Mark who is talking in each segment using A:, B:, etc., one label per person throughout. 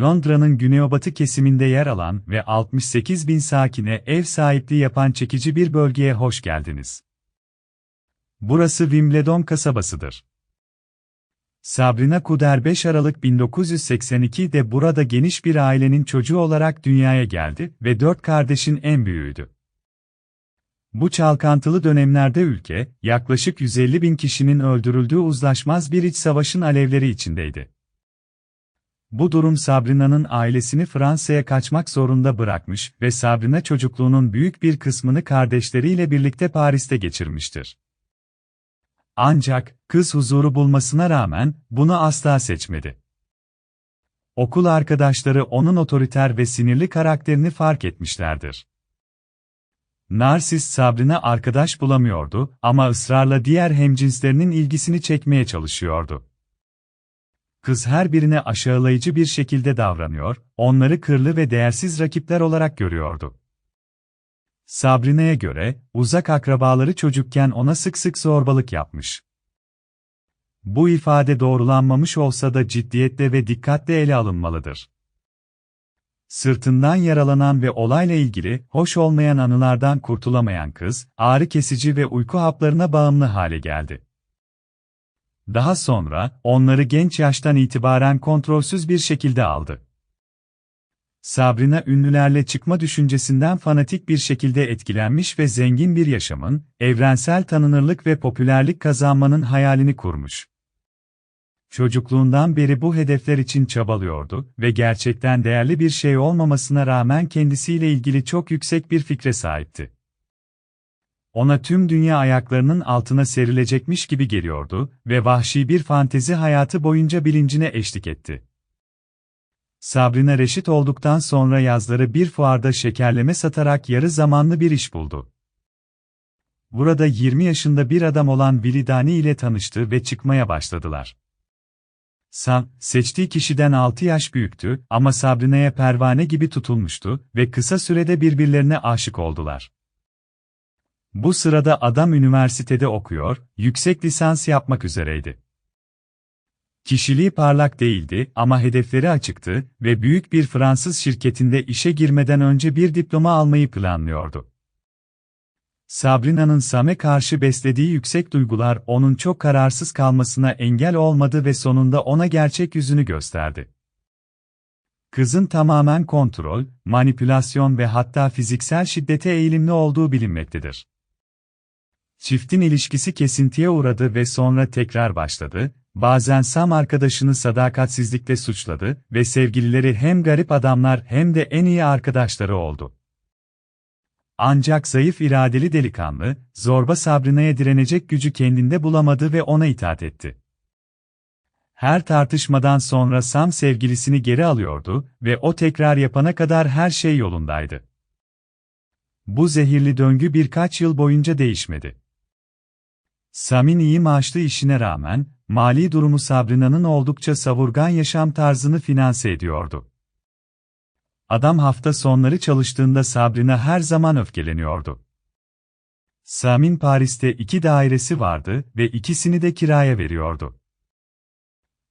A: Londra'nın güneybatı kesiminde yer alan ve 68 bin sakine ev sahipliği yapan çekici bir bölgeye hoş geldiniz. Burası Wimbledon kasabasıdır. Sabrina Kuder 5 Aralık 1982'de burada geniş bir ailenin çocuğu olarak dünyaya geldi ve dört kardeşin en büyüğüydü. Bu çalkantılı dönemlerde ülke, yaklaşık 150 bin kişinin öldürüldüğü uzlaşmaz bir iç savaşın alevleri içindeydi. Bu durum Sabrina'nın ailesini Fransa'ya kaçmak zorunda bırakmış ve Sabrina çocukluğunun büyük bir kısmını kardeşleriyle birlikte Paris'te geçirmiştir. Ancak, kız huzuru bulmasına rağmen, bunu asla seçmedi. Okul arkadaşları onun otoriter ve sinirli karakterini fark etmişlerdir. Narsist Sabrina arkadaş bulamıyordu ama ısrarla diğer hemcinslerinin ilgisini çekmeye çalışıyordu. Kız her birine aşağılayıcı bir şekilde davranıyor, onları kırlı ve değersiz rakipler olarak görüyordu. Sabrina'ya göre, uzak akrabaları çocukken ona sık sık zorbalık yapmış. Bu ifade doğrulanmamış olsa da ciddiyetle ve dikkatle ele alınmalıdır. Sırtından yaralanan ve olayla ilgili hoş olmayan anılardan kurtulamayan kız, ağrı kesici ve uyku haplarına bağımlı hale geldi. Daha sonra, onları genç yaştan itibaren kontrolsüz bir şekilde aldı. Sabrina ünlülerle çıkma düşüncesinden fanatik bir şekilde etkilenmiş ve zengin bir yaşamın, evrensel tanınırlık ve popülerlik kazanmanın hayalini kurmuş. Çocukluğundan beri bu hedefler için çabalıyordu ve gerçekten değerli bir şey olmamasına rağmen kendisiyle ilgili çok yüksek bir fikre sahipti. Ona tüm dünya ayaklarının altına serilecekmiş gibi geliyordu ve vahşi bir fantezi hayatı boyunca bilincine eşlik etti. Sabrina reşit olduktan sonra yazları bir fuarda şekerleme satarak yarı zamanlı bir iş buldu. Burada 20 yaşında bir adam olan Vilidani ile tanıştı ve çıkmaya başladılar. Sam, seçtiği kişiden 6 yaş büyüktü ama Sabrina'ya pervane gibi tutulmuştu ve kısa sürede birbirlerine aşık oldular. Bu sırada adam üniversitede okuyor, yüksek lisans yapmak üzereydi. Kişiliği parlak değildi ama hedefleri açıktı ve büyük bir Fransız şirketinde işe girmeden önce bir diploma almayı planlıyordu. Sabrina'nın Sam'e karşı beslediği yüksek duygular onun çok kararsız kalmasına engel olmadı ve sonunda ona gerçek yüzünü gösterdi. Kızın tamamen kontrol, manipülasyon ve hatta fiziksel şiddete eğilimli olduğu bilinmektedir. Çiftin ilişkisi kesintiye uğradı ve sonra tekrar başladı, bazen Sam arkadaşını sadakatsizlikle suçladı ve sevgilileri hem garip adamlar hem de en iyi arkadaşları oldu. Ancak zayıf iradeli delikanlı, zorba Sabrina'ya direnecek gücü kendinde bulamadı ve ona itaat etti. Her tartışmadan sonra Sam sevgilisini geri alıyordu ve o tekrar yapana kadar her şey yolundaydı. Bu zehirli döngü birkaç yıl boyunca değişmedi. Sam'in iyi maaşlı işine rağmen, mali durumu Sabrina'nın oldukça savurgan yaşam tarzını finanse ediyordu. Adam hafta sonları çalıştığında Sabrina her zaman öfkeleniyordu. Sam'in Paris'te iki dairesi vardı ve ikisini de kiraya veriyordu.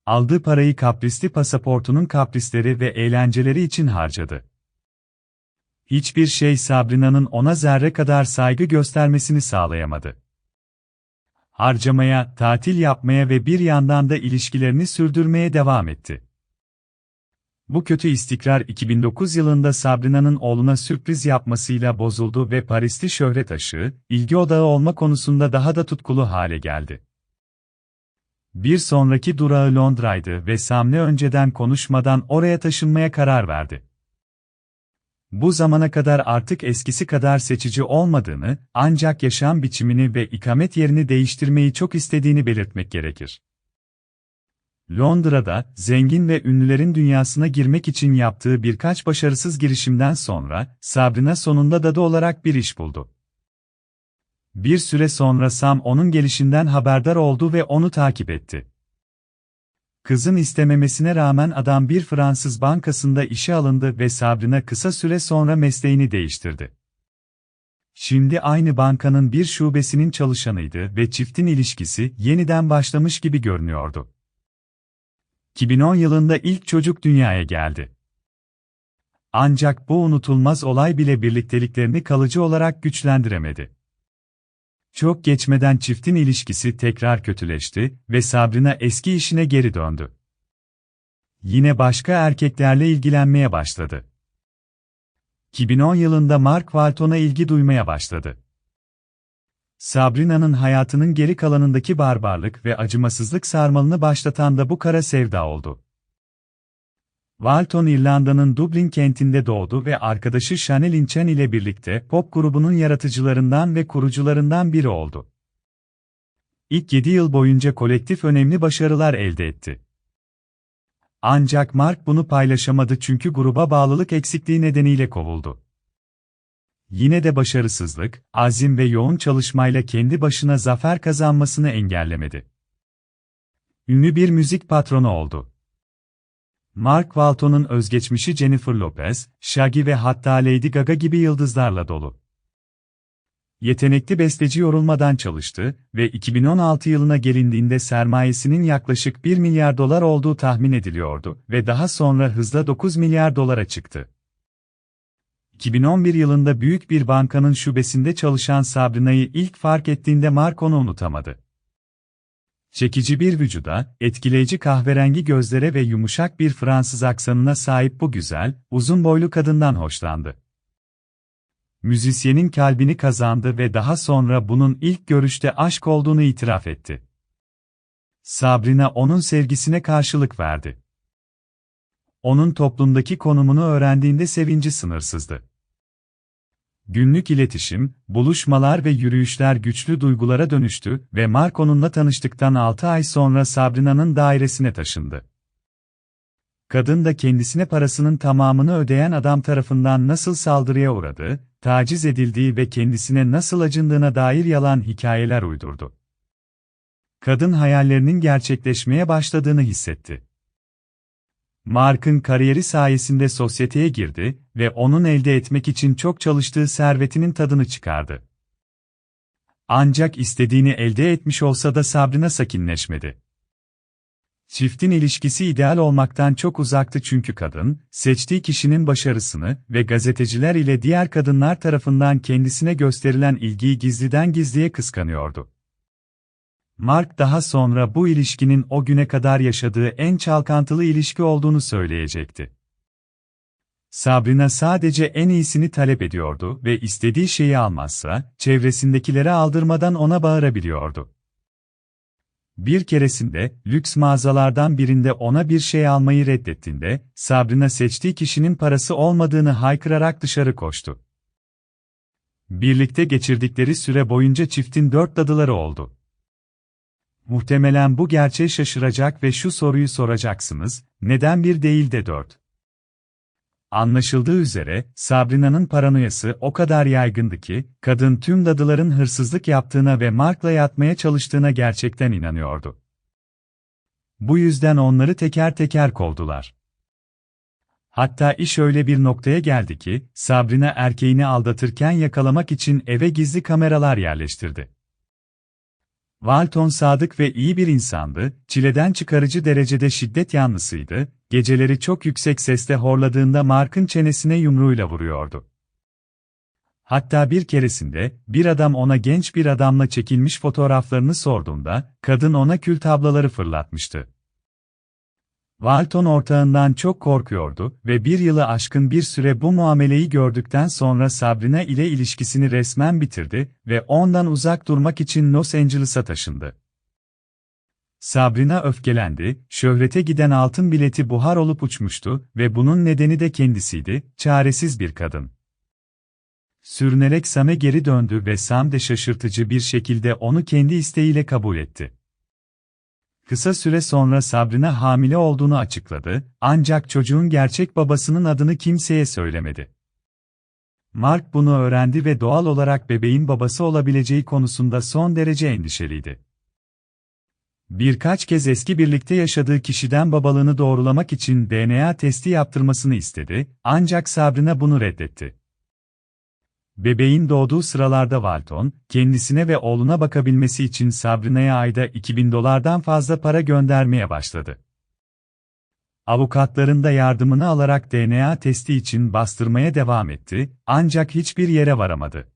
A: Aldığı parayı kaprisli pasaportunun kaprisleri ve eğlenceleri için harcadı. Hiçbir şey Sabrina'nın ona zerre kadar saygı göstermesini sağlayamadı harcamaya, tatil yapmaya ve bir yandan da ilişkilerini sürdürmeye devam etti. Bu kötü istikrar 2009 yılında Sabrina'nın oğluna sürpriz yapmasıyla bozuldu ve Parisli şöhret aşığı, ilgi odağı olma konusunda daha da tutkulu hale geldi. Bir sonraki durağı Londra'ydı ve Sam'le önceden konuşmadan oraya taşınmaya karar verdi bu zamana kadar artık eskisi kadar seçici olmadığını, ancak yaşam biçimini ve ikamet yerini değiştirmeyi çok istediğini belirtmek gerekir. Londra'da, zengin ve ünlülerin dünyasına girmek için yaptığı birkaç başarısız girişimden sonra, Sabrina sonunda dadı olarak bir iş buldu. Bir süre sonra Sam onun gelişinden haberdar oldu ve onu takip etti. Kızın istememesine rağmen adam bir Fransız bankasında işe alındı ve Sabrina kısa süre sonra mesleğini değiştirdi. Şimdi aynı bankanın bir şubesinin çalışanıydı ve çiftin ilişkisi yeniden başlamış gibi görünüyordu. 2010 yılında ilk çocuk dünyaya geldi. Ancak bu unutulmaz olay bile birlikteliklerini kalıcı olarak güçlendiremedi. Çok geçmeden çiftin ilişkisi tekrar kötüleşti ve Sabrina eski işine geri döndü. Yine başka erkeklerle ilgilenmeye başladı. 2010 yılında Mark Walton'a ilgi duymaya başladı. Sabrina'nın hayatının geri kalanındaki barbarlık ve acımasızlık sarmalını başlatan da bu kara sevda oldu. Walton İrlanda'nın Dublin kentinde doğdu ve arkadaşı Chanel Inchan ile birlikte pop grubunun yaratıcılarından ve kurucularından biri oldu. İlk 7 yıl boyunca kolektif önemli başarılar elde etti. Ancak Mark bunu paylaşamadı çünkü gruba bağlılık eksikliği nedeniyle kovuldu. Yine de başarısızlık, azim ve yoğun çalışmayla kendi başına zafer kazanmasını engellemedi. Ünlü bir müzik patronu oldu. Mark Walton'un özgeçmişi Jennifer Lopez, Shaggy ve hatta Lady Gaga gibi yıldızlarla dolu. Yetenekli besteci yorulmadan çalıştı ve 2016 yılına gelindiğinde sermayesinin yaklaşık 1 milyar dolar olduğu tahmin ediliyordu ve daha sonra hızla 9 milyar dolara çıktı. 2011 yılında büyük bir bankanın şubesinde çalışan Sabrina'yı ilk fark ettiğinde Mark onu unutamadı. Çekici bir vücuda, etkileyici kahverengi gözlere ve yumuşak bir Fransız aksanına sahip bu güzel, uzun boylu kadından hoşlandı. Müzisyenin kalbini kazandı ve daha sonra bunun ilk görüşte aşk olduğunu itiraf etti. Sabrina onun sevgisine karşılık verdi. Onun toplumdaki konumunu öğrendiğinde sevinci sınırsızdı. Günlük iletişim, buluşmalar ve yürüyüşler güçlü duygulara dönüştü ve Mark onunla tanıştıktan 6 ay sonra Sabrina'nın dairesine taşındı. Kadın da kendisine parasının tamamını ödeyen adam tarafından nasıl saldırıya uğradı, taciz edildiği ve kendisine nasıl acındığına dair yalan hikayeler uydurdu. Kadın hayallerinin gerçekleşmeye başladığını hissetti. Mark'ın kariyeri sayesinde sosyeteye girdi ve onun elde etmek için çok çalıştığı servetinin tadını çıkardı. Ancak istediğini elde etmiş olsa da sabrına sakinleşmedi. Çiftin ilişkisi ideal olmaktan çok uzaktı çünkü kadın, seçtiği kişinin başarısını ve gazeteciler ile diğer kadınlar tarafından kendisine gösterilen ilgiyi gizliden gizliye kıskanıyordu. Mark daha sonra bu ilişkinin o güne kadar yaşadığı en çalkantılı ilişki olduğunu söyleyecekti. Sabrina sadece en iyisini talep ediyordu ve istediği şeyi almazsa, çevresindekilere aldırmadan ona bağırabiliyordu. Bir keresinde, lüks mağazalardan birinde ona bir şey almayı reddettiğinde, Sabrina seçtiği kişinin parası olmadığını haykırarak dışarı koştu. Birlikte geçirdikleri süre boyunca çiftin dört dadıları oldu. Muhtemelen bu gerçeğe şaşıracak ve şu soruyu soracaksınız, neden bir değil de dört? Anlaşıldığı üzere, Sabrina'nın paranoyası o kadar yaygındı ki, kadın tüm dadıların hırsızlık yaptığına ve Mark'la yatmaya çalıştığına gerçekten inanıyordu. Bu yüzden onları teker teker kovdular. Hatta iş öyle bir noktaya geldi ki, Sabrina erkeğini aldatırken yakalamak için eve gizli kameralar yerleştirdi. Walton sadık ve iyi bir insandı, çileden çıkarıcı derecede şiddet yanlısıydı, geceleri çok yüksek sesle horladığında Mark'ın çenesine yumruğuyla vuruyordu. Hatta bir keresinde, bir adam ona genç bir adamla çekilmiş fotoğraflarını sorduğunda, kadın ona kül tablaları fırlatmıştı. Walton ortağından çok korkuyordu ve bir yılı aşkın bir süre bu muameleyi gördükten sonra Sabrina ile ilişkisini resmen bitirdi ve ondan uzak durmak için Los Angeles'a taşındı. Sabrina öfkelendi, şöhrete giden altın bileti buhar olup uçmuştu ve bunun nedeni de kendisiydi, çaresiz bir kadın. Sürünerek Sam'e geri döndü ve Sam de şaşırtıcı bir şekilde onu kendi isteğiyle kabul etti. Kısa süre sonra Sabrina hamile olduğunu açıkladı, ancak çocuğun gerçek babasının adını kimseye söylemedi. Mark bunu öğrendi ve doğal olarak bebeğin babası olabileceği konusunda son derece endişeliydi. Birkaç kez eski birlikte yaşadığı kişiden babalığını doğrulamak için DNA testi yaptırmasını istedi, ancak Sabrina bunu reddetti. Bebeğin doğduğu sıralarda Walton, kendisine ve oğluna bakabilmesi için Sabrina'ya ayda 2000 dolardan fazla para göndermeye başladı. Avukatların da yardımını alarak DNA testi için bastırmaya devam etti, ancak hiçbir yere varamadı.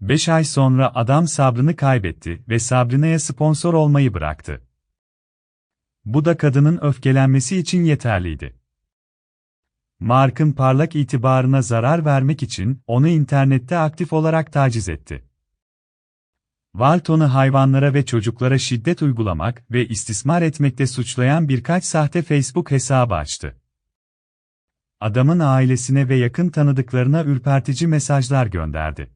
A: 5 ay sonra adam sabrını kaybetti ve Sabrina'ya sponsor olmayı bıraktı. Bu da kadının öfkelenmesi için yeterliydi. Mark'ın parlak itibarına zarar vermek için onu internette aktif olarak taciz etti. Walton'u hayvanlara ve çocuklara şiddet uygulamak ve istismar etmekte suçlayan birkaç sahte Facebook hesabı açtı. Adamın ailesine ve yakın tanıdıklarına ürpertici mesajlar gönderdi.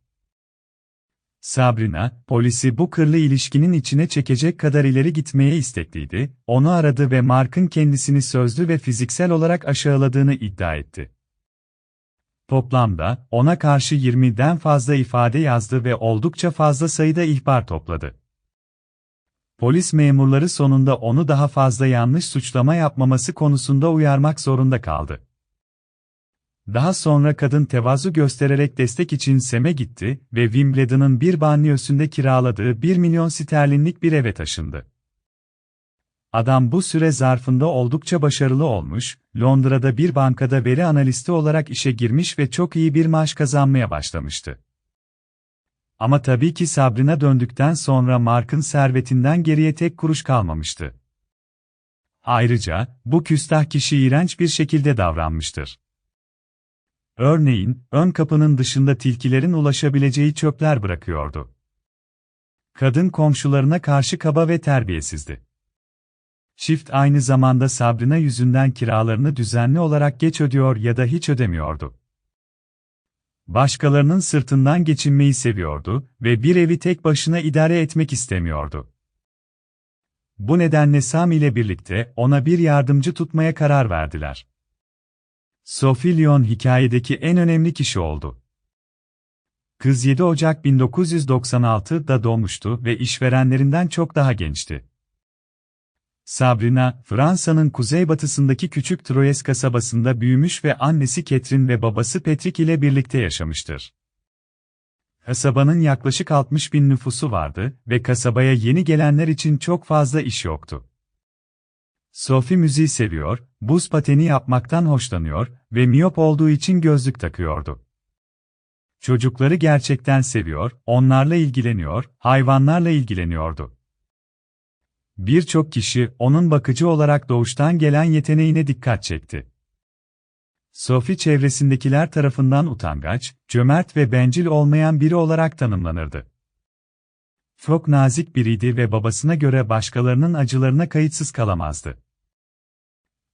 A: Sabrina, polisi bu kırlı ilişkinin içine çekecek kadar ileri gitmeye istekliydi, onu aradı ve Mark'ın kendisini sözlü ve fiziksel olarak aşağıladığını iddia etti. Toplamda, ona karşı 20'den fazla ifade yazdı ve oldukça fazla sayıda ihbar topladı. Polis memurları sonunda onu daha fazla yanlış suçlama yapmaması konusunda uyarmak zorunda kaldı. Daha sonra kadın tevazu göstererek destek için Sem'e gitti ve Wimbledon'ın bir banyosunda kiraladığı 1 milyon sterlinlik bir eve taşındı. Adam bu süre zarfında oldukça başarılı olmuş, Londra'da bir bankada veri analisti olarak işe girmiş ve çok iyi bir maaş kazanmaya başlamıştı. Ama tabii ki Sabrina döndükten sonra Mark'ın servetinden geriye tek kuruş kalmamıştı. Ayrıca, bu küstah kişi iğrenç bir şekilde davranmıştır. Örneğin, ön kapının dışında tilkilerin ulaşabileceği çöpler bırakıyordu. Kadın komşularına karşı kaba ve terbiyesizdi. Çift aynı zamanda Sabrina yüzünden kiralarını düzenli olarak geç ödüyor ya da hiç ödemiyordu. Başkalarının sırtından geçinmeyi seviyordu ve bir evi tek başına idare etmek istemiyordu. Bu nedenle Sam ile birlikte ona bir yardımcı tutmaya karar verdiler. Sophie Lyon hikayedeki en önemli kişi oldu. Kız 7 Ocak 1996'da doğmuştu ve işverenlerinden çok daha gençti. Sabrina, Fransa'nın kuzeybatısındaki küçük Troyes kasabasında büyümüş ve annesi Catherine ve babası Patrick ile birlikte yaşamıştır. Kasabanın yaklaşık 60 bin nüfusu vardı ve kasabaya yeni gelenler için çok fazla iş yoktu. Sophie müziği seviyor, buz pateni yapmaktan hoşlanıyor ve miyop olduğu için gözlük takıyordu. Çocukları gerçekten seviyor, onlarla ilgileniyor, hayvanlarla ilgileniyordu. Birçok kişi onun bakıcı olarak doğuştan gelen yeteneğine dikkat çekti. Sophie çevresindekiler tarafından utangaç, cömert ve bencil olmayan biri olarak tanımlanırdı. Çok nazik biriydi ve babasına göre başkalarının acılarına kayıtsız kalamazdı.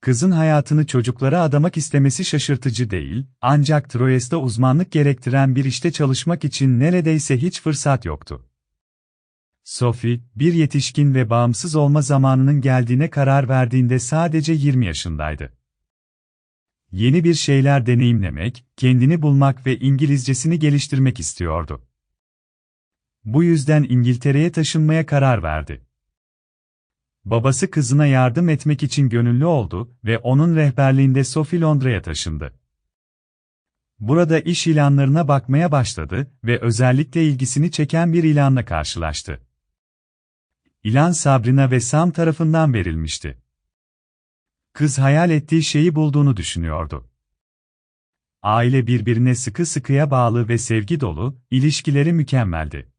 A: Kızın hayatını çocuklara adamak istemesi şaşırtıcı değil, ancak Troyes'te uzmanlık gerektiren bir işte çalışmak için neredeyse hiç fırsat yoktu. Sophie, bir yetişkin ve bağımsız olma zamanının geldiğine karar verdiğinde sadece 20 yaşındaydı. Yeni bir şeyler deneyimlemek, kendini bulmak ve İngilizcesini geliştirmek istiyordu. Bu yüzden İngiltere'ye taşınmaya karar verdi. Babası kızına yardım etmek için gönüllü oldu ve onun rehberliğinde Sophie Londra'ya taşındı. Burada iş ilanlarına bakmaya başladı ve özellikle ilgisini çeken bir ilanla karşılaştı. İlan Sabrina ve Sam tarafından verilmişti. Kız hayal ettiği şeyi bulduğunu düşünüyordu. Aile birbirine sıkı sıkıya bağlı ve sevgi dolu, ilişkileri mükemmeldi.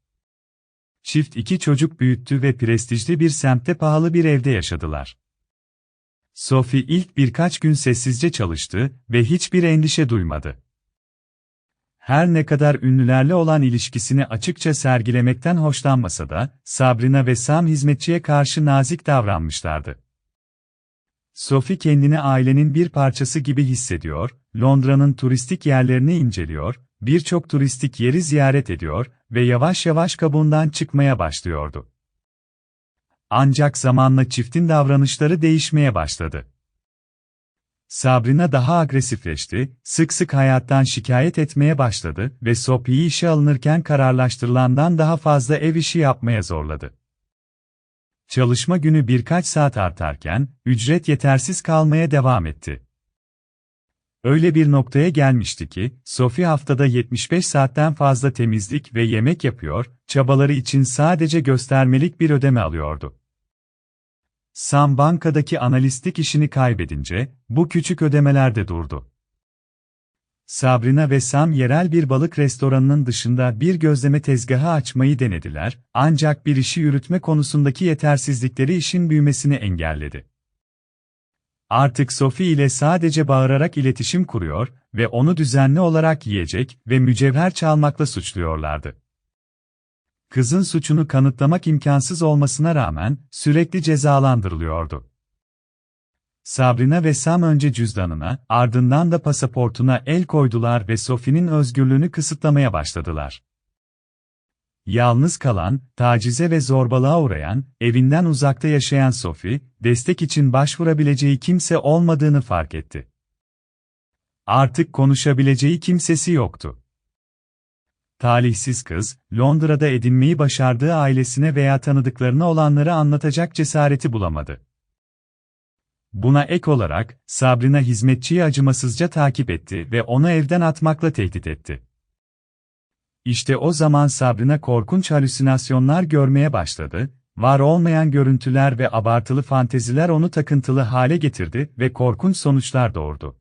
A: Çift iki çocuk büyüttü ve prestijli bir semtte pahalı bir evde yaşadılar. Sophie ilk birkaç gün sessizce çalıştı ve hiçbir endişe duymadı. Her ne kadar ünlülerle olan ilişkisini açıkça sergilemekten hoşlanmasa da, Sabrina ve Sam hizmetçiye karşı nazik davranmışlardı. Sophie kendini ailenin bir parçası gibi hissediyor, Londra'nın turistik yerlerini inceliyor, birçok turistik yeri ziyaret ediyor ve yavaş yavaş kabuğundan çıkmaya başlıyordu. Ancak zamanla çiftin davranışları değişmeye başladı. Sabrina daha agresifleşti, sık sık hayattan şikayet etmeye başladı ve Sophie'yi işe alınırken kararlaştırılandan daha fazla ev işi yapmaya zorladı. Çalışma günü birkaç saat artarken, ücret yetersiz kalmaya devam etti. Öyle bir noktaya gelmişti ki, Sophie haftada 75 saatten fazla temizlik ve yemek yapıyor, çabaları için sadece göstermelik bir ödeme alıyordu. Sam bankadaki analistlik işini kaybedince, bu küçük ödemeler de durdu. Sabrina ve Sam yerel bir balık restoranının dışında bir gözleme tezgahı açmayı denediler, ancak bir işi yürütme konusundaki yetersizlikleri işin büyümesini engelledi. Artık Sophie ile sadece bağırarak iletişim kuruyor ve onu düzenli olarak yiyecek ve mücevher çalmakla suçluyorlardı. Kızın suçunu kanıtlamak imkansız olmasına rağmen sürekli cezalandırılıyordu. Sabrina ve Sam önce cüzdanına, ardından da pasaportuna el koydular ve Sophie'nin özgürlüğünü kısıtlamaya başladılar. Yalnız kalan, tacize ve zorbalığa uğrayan, evinden uzakta yaşayan Sophie, destek için başvurabileceği kimse olmadığını fark etti. Artık konuşabileceği kimsesi yoktu. Talihsiz kız, Londra'da edinmeyi başardığı ailesine veya tanıdıklarına olanları anlatacak cesareti bulamadı. Buna ek olarak, Sabrina hizmetçiyi acımasızca takip etti ve onu evden atmakla tehdit etti. İşte o zaman Sabrina korkunç halüsinasyonlar görmeye başladı, var olmayan görüntüler ve abartılı fanteziler onu takıntılı hale getirdi ve korkunç sonuçlar doğurdu.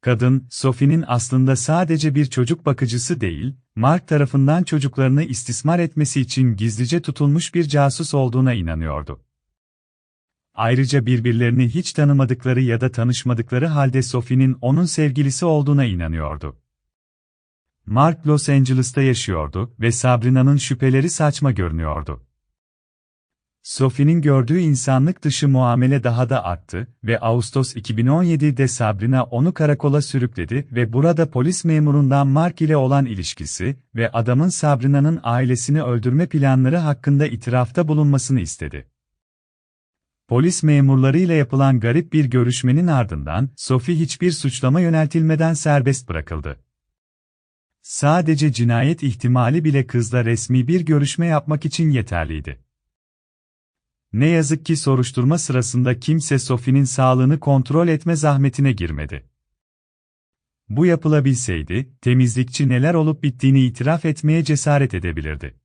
A: Kadın, Sophie'nin aslında sadece bir çocuk bakıcısı değil, Mark tarafından çocuklarını istismar etmesi için gizlice tutulmuş bir casus olduğuna inanıyordu. Ayrıca birbirlerini hiç tanımadıkları ya da tanışmadıkları halde Sophie'nin onun sevgilisi olduğuna inanıyordu. Mark Los Angeles'ta yaşıyordu ve Sabrina'nın şüpheleri saçma görünüyordu. Sophie'nin gördüğü insanlık dışı muamele daha da arttı ve Ağustos 2017'de Sabrina onu karakola sürükledi ve burada polis memurundan Mark ile olan ilişkisi ve adamın Sabrina'nın ailesini öldürme planları hakkında itirafta bulunmasını istedi. Polis memurlarıyla yapılan garip bir görüşmenin ardından Sophie hiçbir suçlama yöneltilmeden serbest bırakıldı. Sadece cinayet ihtimali bile kızla resmi bir görüşme yapmak için yeterliydi. Ne yazık ki soruşturma sırasında kimse Sophie'nin sağlığını kontrol etme zahmetine girmedi. Bu yapılabilseydi, temizlikçi neler olup bittiğini itiraf etmeye cesaret edebilirdi.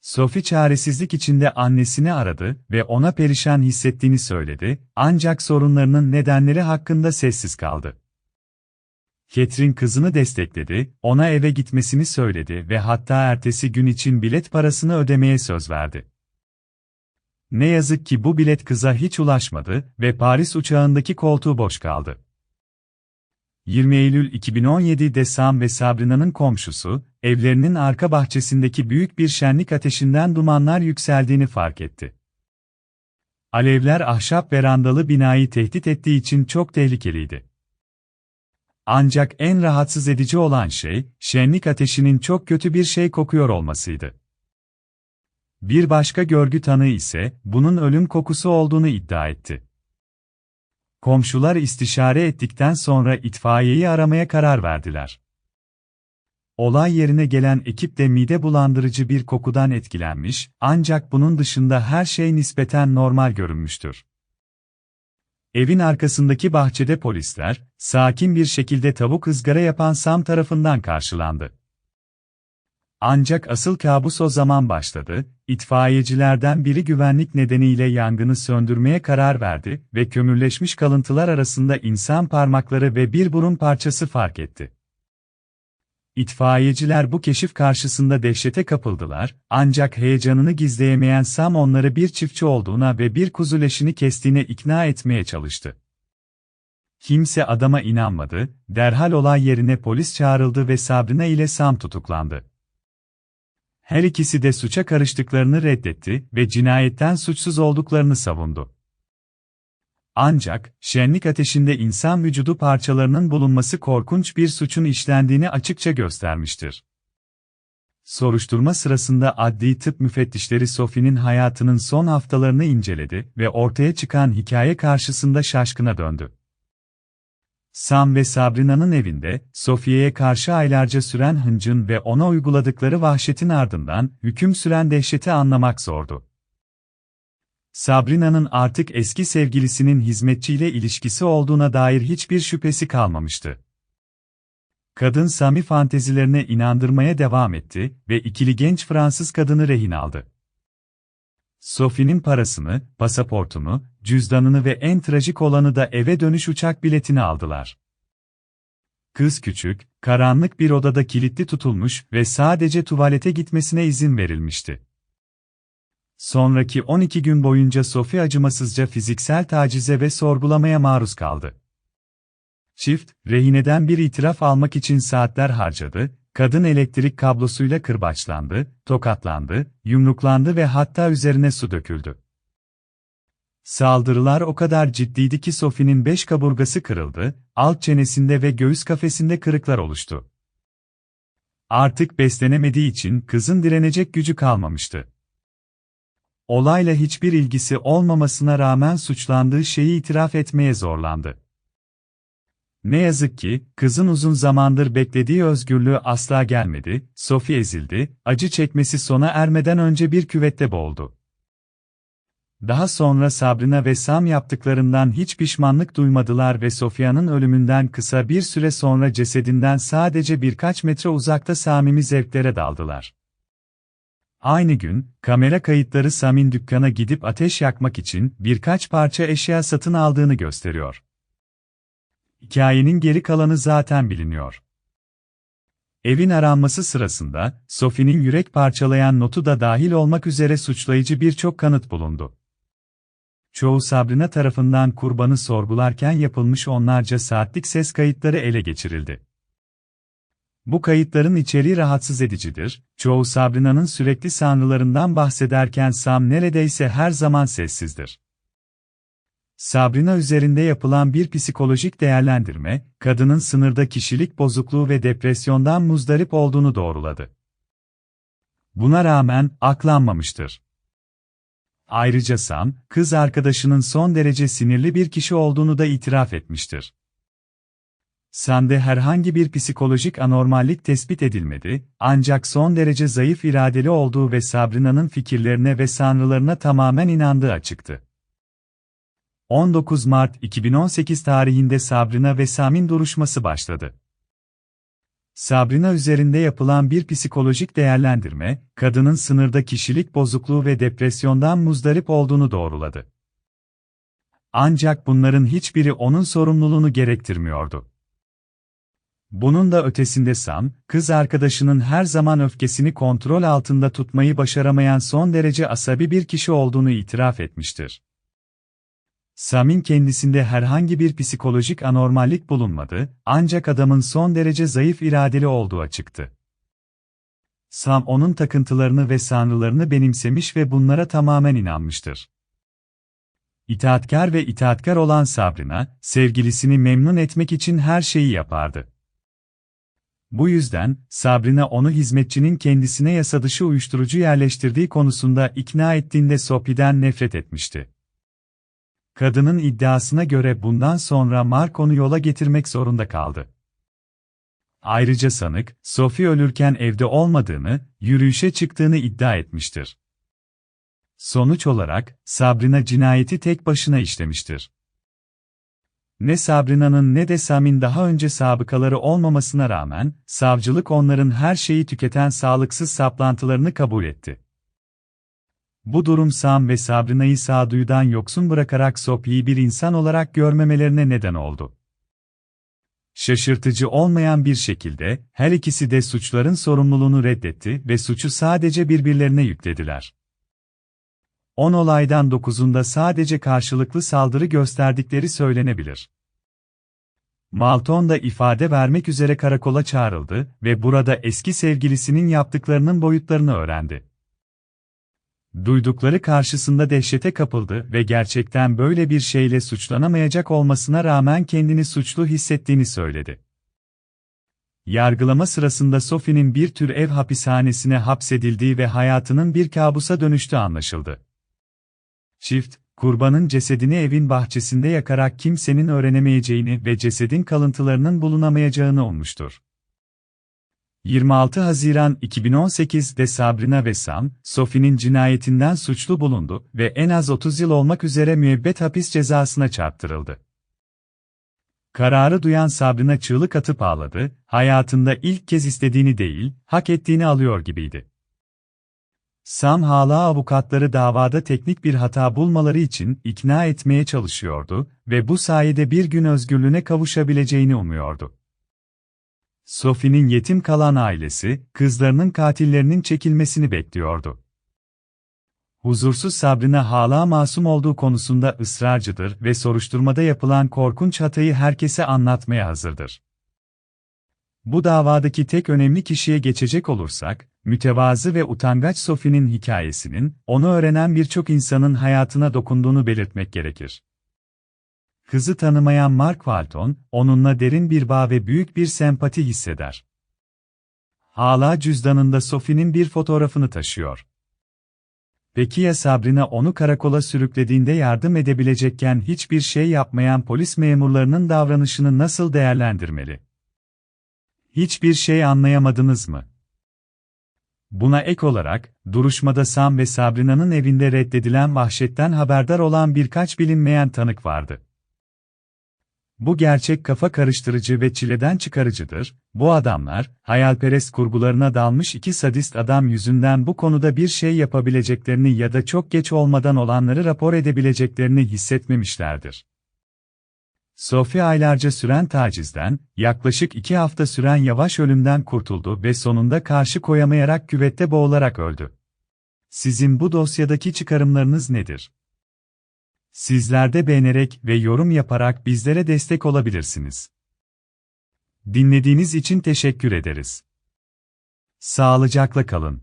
A: Sophie çaresizlik içinde annesini aradı ve ona perişan hissettiğini söyledi, ancak sorunlarının nedenleri hakkında sessiz kaldı. Catherine kızını destekledi, ona eve gitmesini söyledi ve hatta ertesi gün için bilet parasını ödemeye söz verdi. Ne yazık ki bu bilet kıza hiç ulaşmadı ve Paris uçağındaki koltuğu boş kaldı. 20 Eylül 2017'de Sam ve Sabrina'nın komşusu, evlerinin arka bahçesindeki büyük bir şenlik ateşinden dumanlar yükseldiğini fark etti. Alevler ahşap verandalı binayı tehdit ettiği için çok tehlikeliydi. Ancak en rahatsız edici olan şey, şenlik ateşinin çok kötü bir şey kokuyor olmasıydı. Bir başka görgü tanığı ise, bunun ölüm kokusu olduğunu iddia etti. Komşular istişare ettikten sonra itfaiyeyi aramaya karar verdiler. Olay yerine gelen ekip de mide bulandırıcı bir kokudan etkilenmiş, ancak bunun dışında her şey nispeten normal görünmüştür. Evin arkasındaki bahçede polisler, sakin bir şekilde tavuk ızgara yapan Sam tarafından karşılandı. Ancak asıl kabus o zaman başladı, itfaiyecilerden biri güvenlik nedeniyle yangını söndürmeye karar verdi ve kömürleşmiş kalıntılar arasında insan parmakları ve bir burun parçası fark etti. İtfaiyeciler bu keşif karşısında dehşete kapıldılar, ancak heyecanını gizleyemeyen Sam onları bir çiftçi olduğuna ve bir kuzu leşini kestiğine ikna etmeye çalıştı. Kimse adama inanmadı, derhal olay yerine polis çağrıldı ve Sabrina ile Sam tutuklandı. Her ikisi de suça karıştıklarını reddetti ve cinayetten suçsuz olduklarını savundu. Ancak, şenlik ateşinde insan vücudu parçalarının bulunması korkunç bir suçun işlendiğini açıkça göstermiştir. Soruşturma sırasında adli tıp müfettişleri Sophie'nin hayatının son haftalarını inceledi ve ortaya çıkan hikaye karşısında şaşkına döndü. Sam ve Sabrina'nın evinde, Sophie'ye karşı aylarca süren hıncın ve ona uyguladıkları vahşetin ardından, hüküm süren dehşeti anlamak zordu. Sabrina'nın artık eski sevgilisinin hizmetçiyle ilişkisi olduğuna dair hiçbir şüphesi kalmamıştı. Kadın Sami fantezilerine inandırmaya devam etti ve ikili genç Fransız kadını rehin aldı. Sophie'nin parasını, pasaportunu, cüzdanını ve en trajik olanı da eve dönüş uçak biletini aldılar. Kız küçük, karanlık bir odada kilitli tutulmuş ve sadece tuvalete gitmesine izin verilmişti. Sonraki 12 gün boyunca Sophie acımasızca fiziksel tacize ve sorgulamaya maruz kaldı. Çift, rehineden bir itiraf almak için saatler harcadı, kadın elektrik kablosuyla kırbaçlandı, tokatlandı, yumruklandı ve hatta üzerine su döküldü. Saldırılar o kadar ciddiydi ki Sophie'nin beş kaburgası kırıldı, alt çenesinde ve göğüs kafesinde kırıklar oluştu. Artık beslenemediği için kızın direnecek gücü kalmamıştı. Olayla hiçbir ilgisi olmamasına rağmen suçlandığı şeyi itiraf etmeye zorlandı. Ne yazık ki, kızın uzun zamandır beklediği özgürlüğü asla gelmedi, Sophie ezildi, acı çekmesi sona ermeden önce bir küvette boğuldu. Daha sonra Sabrina ve Sam yaptıklarından hiç pişmanlık duymadılar ve Sophia'nın ölümünden kısa bir süre sonra cesedinden sadece birkaç metre uzakta Samimi zevklere daldılar. Aynı gün, kamera kayıtları Sam'in dükkana gidip ateş yakmak için birkaç parça eşya satın aldığını gösteriyor. Hikayenin geri kalanı zaten biliniyor. Evin aranması sırasında, Sophie'nin yürek parçalayan notu da dahil olmak üzere suçlayıcı birçok kanıt bulundu. Çoğu Sabrina tarafından kurbanı sorgularken yapılmış onlarca saatlik ses kayıtları ele geçirildi. Bu kayıtların içeriği rahatsız edicidir, çoğu Sabrina'nın sürekli sanrılarından bahsederken Sam neredeyse her zaman sessizdir. Sabrina üzerinde yapılan bir psikolojik değerlendirme, kadının sınırda kişilik bozukluğu ve depresyondan muzdarip olduğunu doğruladı. Buna rağmen aklanmamıştır. Ayrıca Sam, kız arkadaşının son derece sinirli bir kişi olduğunu da itiraf etmiştir. Sam'de herhangi bir psikolojik anormallik tespit edilmedi, ancak son derece zayıf iradeli olduğu ve Sabrina'nın fikirlerine ve sanrılarına tamamen inandığı açıktı. 19 Mart 2018 tarihinde Sabrina ve Sam'in duruşması başladı. Sabrina üzerinde yapılan bir psikolojik değerlendirme, kadının sınırda kişilik bozukluğu ve depresyondan muzdarip olduğunu doğruladı. Ancak bunların hiçbiri onun sorumluluğunu gerektirmiyordu. Bunun da ötesinde Sam, kız arkadaşının her zaman öfkesini kontrol altında tutmayı başaramayan son derece asabi bir kişi olduğunu itiraf etmiştir. Sam'in kendisinde herhangi bir psikolojik anormallik bulunmadı, ancak adamın son derece zayıf iradeli olduğu açıktı. Sam onun takıntılarını ve sanrılarını benimsemiş ve bunlara tamamen inanmıştır. İtaatkar ve itaatkar olan Sabrina, sevgilisini memnun etmek için her şeyi yapardı. Bu yüzden, Sabrina onu hizmetçinin kendisine yasadışı uyuşturucu yerleştirdiği konusunda ikna ettiğinde Sophie'den nefret etmişti. Kadının iddiasına göre bundan sonra Mark yola getirmek zorunda kaldı. Ayrıca sanık, Sophie ölürken evde olmadığını, yürüyüşe çıktığını iddia etmiştir. Sonuç olarak, Sabrina cinayeti tek başına işlemiştir. Ne Sabrina'nın ne de Sam'in daha önce sabıkaları olmamasına rağmen, savcılık onların her şeyi tüketen sağlıksız saplantılarını kabul etti. Bu durum Sam ve Sabrina'yı sağduyudan yoksun bırakarak Sophie'yi bir insan olarak görmemelerine neden oldu. Şaşırtıcı olmayan bir şekilde, her ikisi de suçların sorumluluğunu reddetti ve suçu sadece birbirlerine yüklediler. 10 olaydan 9'unda sadece karşılıklı saldırı gösterdikleri söylenebilir. Malton da ifade vermek üzere karakola çağrıldı ve burada eski sevgilisinin yaptıklarının boyutlarını öğrendi. Duydukları karşısında dehşete kapıldı ve gerçekten böyle bir şeyle suçlanamayacak olmasına rağmen kendini suçlu hissettiğini söyledi. Yargılama sırasında Sophie'nin bir tür ev hapishanesine hapsedildiği ve hayatının bir kabusa dönüştüğü anlaşıldı. Çift, kurbanın cesedini evin bahçesinde yakarak kimsenin öğrenemeyeceğini ve cesedin kalıntılarının bulunamayacağını olmuştur. 26 Haziran 2018'de Sabrina ve Sam, Sophie'nin cinayetinden suçlu bulundu ve en az 30 yıl olmak üzere müebbet hapis cezasına çarptırıldı. Kararı duyan Sabrina çığlık atıp ağladı, hayatında ilk kez istediğini değil, hak ettiğini alıyor gibiydi. Sam hala avukatları davada teknik bir hata bulmaları için ikna etmeye çalışıyordu ve bu sayede bir gün özgürlüğüne kavuşabileceğini umuyordu. Sophie'nin yetim kalan ailesi, kızlarının katillerinin çekilmesini bekliyordu. Huzursuz Sabrina hala masum olduğu konusunda ısrarcıdır ve soruşturmada yapılan korkunç hatayı herkese anlatmaya hazırdır. Bu davadaki tek önemli kişiye geçecek olursak, mütevazı ve utangaç Sophie'nin hikayesinin, onu öğrenen birçok insanın hayatına dokunduğunu belirtmek gerekir. Kızı tanımayan Mark Walton, onunla derin bir bağ ve büyük bir sempati hisseder. Hala cüzdanında Sophie'nin bir fotoğrafını taşıyor. Peki ya Sabrina onu karakola sürüklediğinde yardım edebilecekken hiçbir şey yapmayan polis memurlarının davranışını nasıl değerlendirmeli? Hiçbir şey anlayamadınız mı? Buna ek olarak, duruşmada Sam ve Sabrina'nın evinde reddedilen vahşetten haberdar olan birkaç bilinmeyen tanık vardı. Bu gerçek kafa karıştırıcı ve çileden çıkarıcıdır. Bu adamlar, hayalperest kurgularına dalmış iki sadist adam yüzünden bu konuda bir şey yapabileceklerini ya da çok geç olmadan olanları rapor edebileceklerini hissetmemişlerdir. Sophie aylarca süren tacizden, yaklaşık iki hafta süren yavaş ölümden kurtuldu ve sonunda karşı koyamayarak küvette boğularak öldü. Sizin bu dosyadaki çıkarımlarınız nedir? Sizler de beğenerek ve yorum yaparak bizlere destek olabilirsiniz. Dinlediğiniz için teşekkür ederiz. Sağlıcakla kalın.